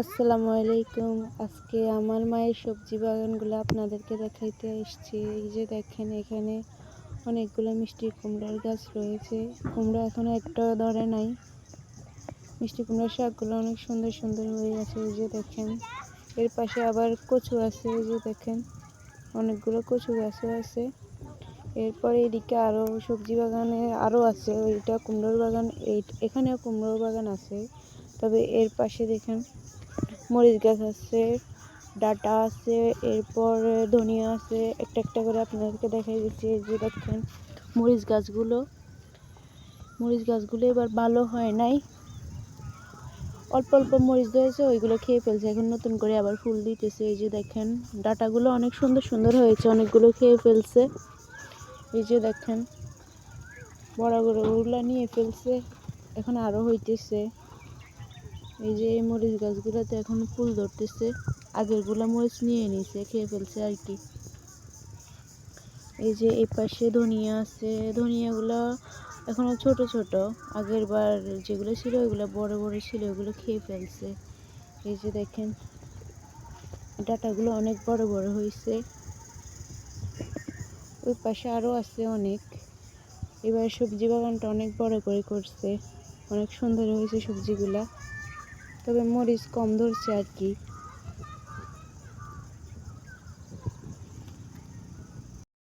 আসসালামু আলাইকুম। আজকে আমার মায়ের সবজি বাগানগুলো আপনাদেরকে দেখাইতে এসেছি এই যে দেখেন, এখানে অনেকগুলো মিষ্টি কুমড়ার গাছ রয়েছে। কুমড়া এখনও একটা ধরে নাই। মিষ্টি কুমড়ার শাকগুলো অনেক সুন্দর সুন্দর হয়ে আছে। এই যে দেখেন, এর পাশে আবার কচু আছে। এই যে দেখেন, অনেকগুলো কচু গাছও আছে। এরপরে এদিকে আরও সবজি বাগানে আরও আছে। ওইটা কুমড়োর বাগান, এই এখানেও কুমড়োর বাগান আছে। তবে এর পাশে দেখেন মরিচ গাছ আছে, ডাটা আছে, এরপর ধনিয়া আছে। একটা একটা করে আপনাদেরকে দেখাই দিচ্ছি এই যে দেখেন মরিচ গাছগুলো। মরিচ গাছগুলো এবার ভালো হয় নাই। অল্প অল্প মরিচ ধরেছে, ওইগুলো খেয়ে ফেলছে। এখন নতুন করে আবার ফুল দিতেছে। এই যে দেখেন, ডাটাগুলো অনেক সুন্দর সুন্দর হয়েছে, অনেকগুলো খেয়ে ফেলছে। এই যে দেখেন, বড় বড়গুলো নিয়ে ফেলছে। এখন আরও হইতেছে। এই যে এই মরিচ গাছগুলোতে এখন ফুল ধরতেছে। আগেরগুলো মরিচ নিয়ে নিছে, খেয়ে ফেলছে আর কি। এই যে এই পাশে ধনিয়া আছে। ধনিয়াগুলো এখনও ছোট ছোট। আগের বার যেগুলো ছিল ওইগুলো বড় বড় ছিল ওগুলো খেয়ে ফেলছে। এই যে দেখেন, ডাটাগুলো অনেক বড় বড় হয়েছে ওই পাশে আরও আছে অনেক। এবার সবজি বাগানটা অনেক বড় করে করছে। অনেক সুন্দর হয়েছে সবজিগুলা। তবে মরিচ কম ধরছে আর কি